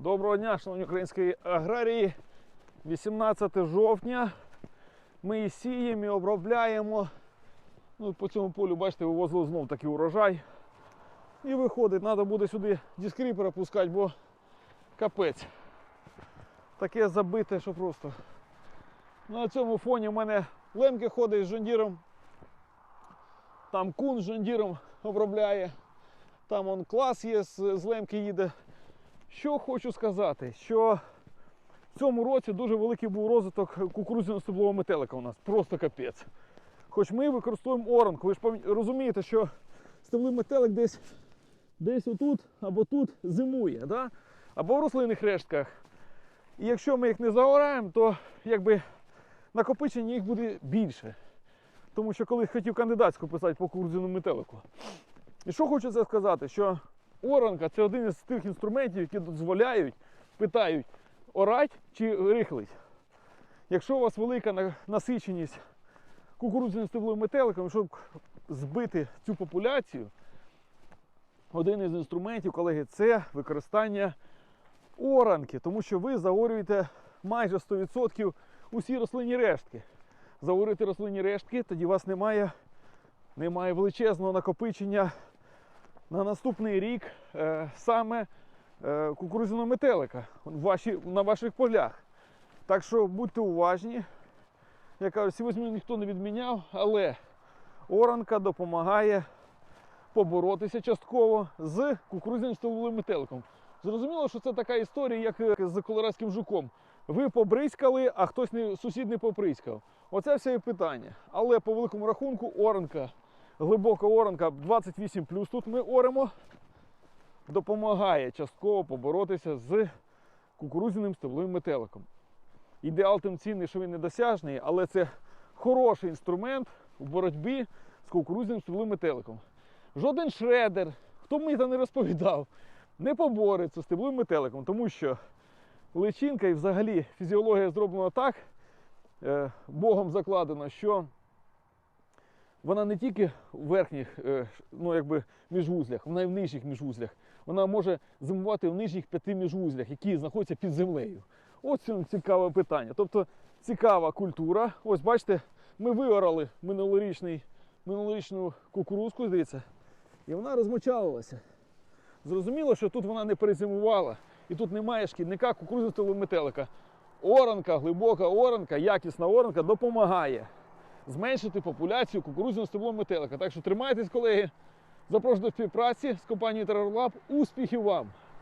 Доброго дня, шановні українські аграрії. 18 жовтня. Ми і сіємо, і обробляємо. Ну, по цьому полю, бачите, вивозили знов такий урожай. І виходить, треба буде сюди дискріпера пускати, бо капець. Таке забите, що просто. На цьому фоні в мене лемки ходить з жондіром. Там кун з жондіром обробляє. Там он клас є, з лемки їде. Що хочу сказати, що в цьому році дуже великий був розвиток кукурудзяно стеблового метелика у нас. Просто капець. Хоч ми використовуємо оранку, ви ж розумієте, що стеблий метелик десь, десь отут або тут зимує, да? або в рослинних рештках. І якщо ми їх не заораємо, то якби накопичення їх буде більше. Тому що колись хотів кандидатську писати по кукурудзяному метелику. І що хочу це сказати, що оранка це один із тих інструментів, які дозволяють, питають, орать чи рихлить. Якщо у вас велика насиченість кукурудзяним стебловим метеликом, щоб збити цю популяцію, один із інструментів, колеги, це використання оранки, тому що ви заорюєте майже 100% усі рослинні рештки. Заорюєте рослинні рештки, тоді у вас немає, немає величезного накопичення на наступний рік е, саме е, кукурудзяного метелика ваші, на ваших полях. Так що будьте уважні. Я кажу, сьогодні ніхто не відміняв, але оранка допомагає поборотися частково з кукурудзяним столовим метеликом. Зрозуміло, що це така історія, як е, з колорадським жуком. Ви побризкали, а хтось не, сусід не побризкав. Оце все і питання. Але по великому рахунку оранка глибока оранка 28 тут ми оремо, допомагає частково поборотися з кукурудзяним стебловим метеликом. Ідеал тим цінний, що він недосяжний, але це хороший інструмент у боротьбі з кукурудзяним стебловим метеликом. Жоден шредер, хто мені там не розповідав, не побореться з стебловим метеликом, тому що личинка і взагалі фізіологія зроблена так, е, Богом закладено, що вона не тільки в верхніх е, ну, якби, міжвузлях, вона і в нижніх міжвузлях. Вона може зимувати в нижніх п'яти міжвузлях, які знаходяться під землею. Ось цікаве питання. Тобто цікава культура. Ось бачите, ми виорали минулорічний, минулорічну кукурузку, здається, і вона розмочалилася. Зрозуміло, що тут вона не перезимувала, і тут немає шкідника кукурудзистого метелика. Оранка, глибока оранка, якісна оранка допомагає зменшити популяцію кукурудзяного стеблового метелика. Так що тримайтесь, колеги. Запрошую до співпраці з компанією Terrorlab. Успіхів вам!